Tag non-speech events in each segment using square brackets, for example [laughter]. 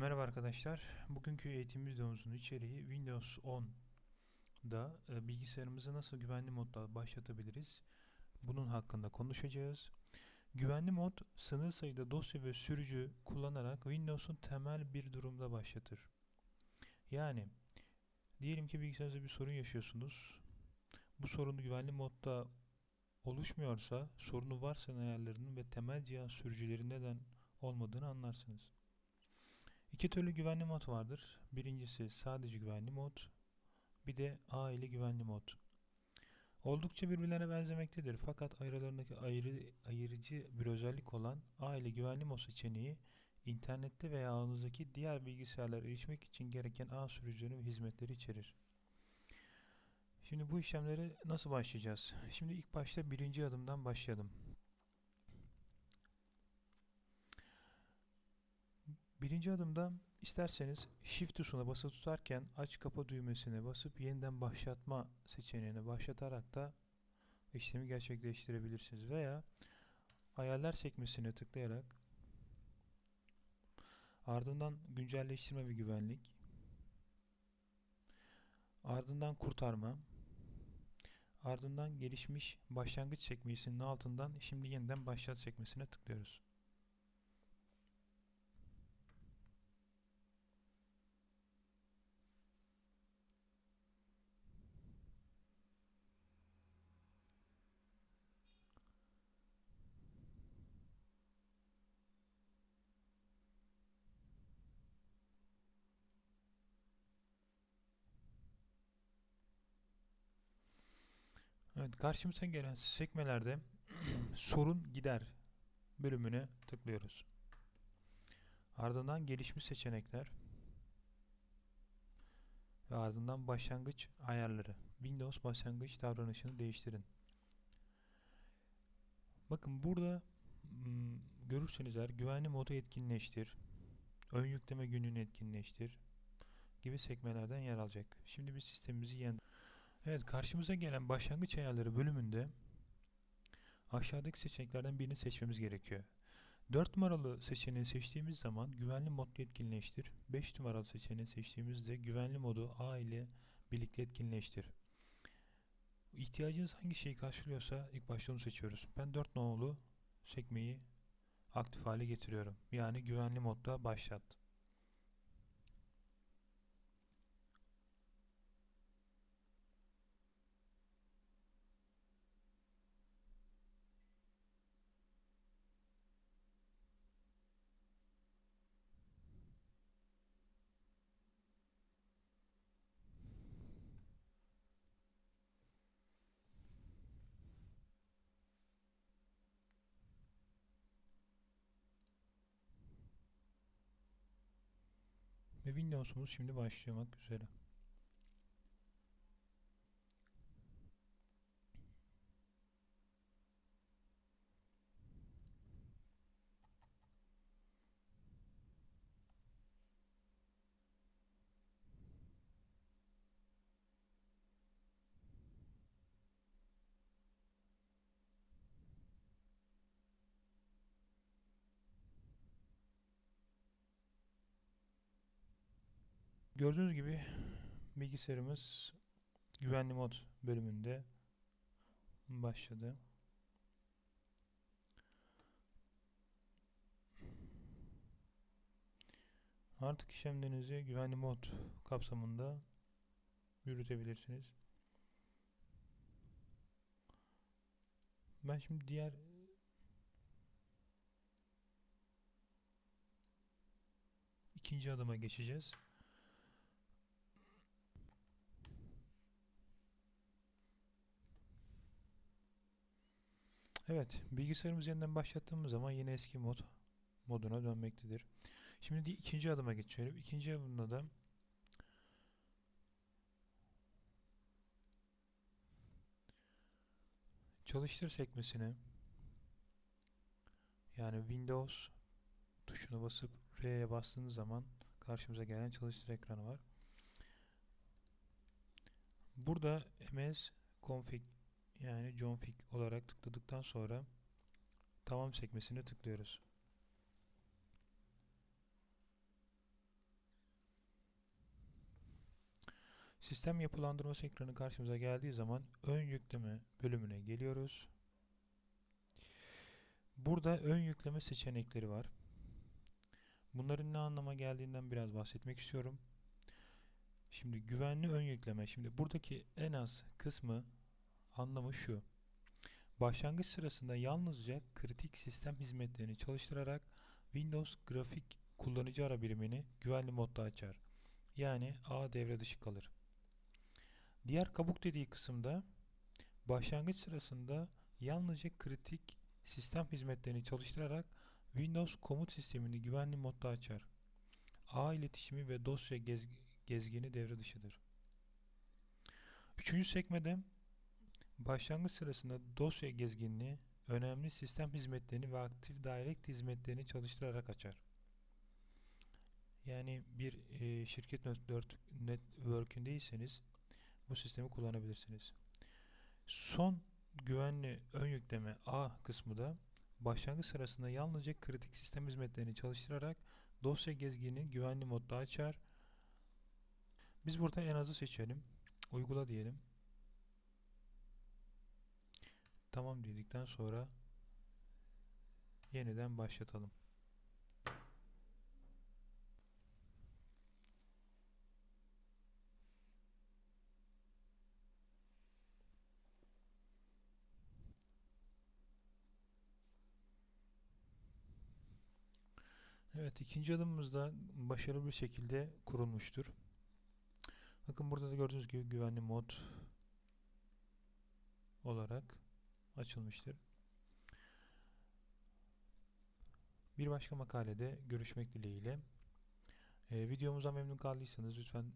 Merhaba arkadaşlar. Bugünkü eğitim videomuzun içeriği Windows 10'da e, bilgisayarımızı nasıl güvenli modda başlatabiliriz? Bunun hakkında konuşacağız. Güvenli mod sınır sayıda dosya ve sürücü kullanarak Windows'un temel bir durumda başlatır. Yani diyelim ki bilgisayarınızda bir sorun yaşıyorsunuz. Bu sorun güvenli modda oluşmuyorsa sorunu varsa ayarlarının ve temel cihaz sürücüleri neden olmadığını anlarsınız. İki türlü güvenli mod vardır. Birincisi sadece güvenli mod, bir de A ile güvenli mod. Oldukça birbirlerine benzemektedir fakat aralarındaki ayrı, ayırıcı bir özellik olan A ile güvenli mod seçeneği internette veya ağınızdaki diğer bilgisayarlara erişmek için gereken ağ sürücüleri ve hizmetleri içerir. Şimdi bu işlemlere nasıl başlayacağız? Şimdi ilk başta birinci adımdan başlayalım. Birinci adımda isterseniz Shift tuşuna basılı tutarken aç kapa düğmesine basıp yeniden başlatma seçeneğine başlatarak da işlemi gerçekleştirebilirsiniz. Veya ayarlar sekmesine tıklayarak ardından güncelleştirme ve güvenlik ardından kurtarma ardından gelişmiş başlangıç sekmesinin altından şimdi yeniden başlat sekmesine tıklıyoruz. Evet, karşımıza gelen sekmelerde [clears throat] sorun gider bölümüne tıklıyoruz. Ardından gelişmiş seçenekler ve ardından başlangıç ayarları. Windows başlangıç davranışını değiştirin. Bakın burada hmm, görürseniz eğer güvenli modu etkinleştir, ön yükleme gününü etkinleştir gibi sekmelerden yer alacak. Şimdi bir sistemimizi yeniden Evet karşımıza gelen başlangıç ayarları bölümünde aşağıdaki seçeneklerden birini seçmemiz gerekiyor. 4 numaralı seçeneği seçtiğimiz zaman güvenli mod etkinleştir. 5 numaralı seçeneği seçtiğimizde güvenli modu A ile birlikte etkinleştir. İhtiyacınız hangi şeyi karşılıyorsa ilk başta onu seçiyoruz. Ben 4 numaralı sekmeyi aktif hale getiriyorum. Yani güvenli modda başlat. Ve Windows'umuz şimdi başlamak üzere. Gördüğünüz gibi bilgisayarımız güvenli mod bölümünde başladı. Artık işlemlerinizi güvenli mod kapsamında yürütebilirsiniz. Ben şimdi diğer ikinci adıma geçeceğiz. Evet, bilgisayarımız yeniden başlattığımız zaman yine eski mod moduna dönmektedir. Şimdi ikinci adıma geçelim. İkinci adımda da çalıştır sekmesine yani Windows tuşuna basıp R'ye bastığınız zaman karşımıza gelen çalıştır ekranı var. Burada ms config yani John Fick olarak tıkladıktan sonra tamam sekmesine tıklıyoruz. Sistem yapılandırması ekranı karşımıza geldiği zaman ön yükleme bölümüne geliyoruz. Burada ön yükleme seçenekleri var. Bunların ne anlama geldiğinden biraz bahsetmek istiyorum. Şimdi güvenli ön yükleme. Şimdi buradaki en az kısmı anlamı şu. Başlangıç sırasında yalnızca kritik sistem hizmetlerini çalıştırarak Windows grafik kullanıcı ara birimini güvenli modda açar. Yani A devre dışı kalır. Diğer kabuk dediği kısımda başlangıç sırasında yalnızca kritik sistem hizmetlerini çalıştırarak Windows komut sistemini güvenli modda açar. A iletişimi ve dosya gez gezgini devre dışıdır. Üçüncü sekmede başlangıç sırasında dosya gezginliği önemli sistem hizmetlerini ve aktif direct hizmetlerini çalıştırarak açar. Yani bir e, şirket network'ündeyseniz bu sistemi kullanabilirsiniz. Son güvenli ön yükleme A kısmı da başlangıç sırasında yalnızca kritik sistem hizmetlerini çalıştırarak dosya gezgini güvenli modda açar. Biz burada en azı seçelim. Uygula diyelim. Tamam dedikten sonra yeniden başlatalım. Evet ikinci adımımız da başarılı bir şekilde kurulmuştur. Bakın burada da gördüğünüz gibi güvenli mod olarak açılmıştır. Bir başka makalede görüşmek dileğiyle. Ee, videomuza memnun kaldıysanız lütfen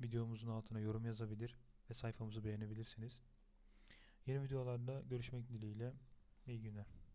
videomuzun altına yorum yazabilir ve sayfamızı beğenebilirsiniz. Yeni videolarda görüşmek dileğiyle. İyi günler.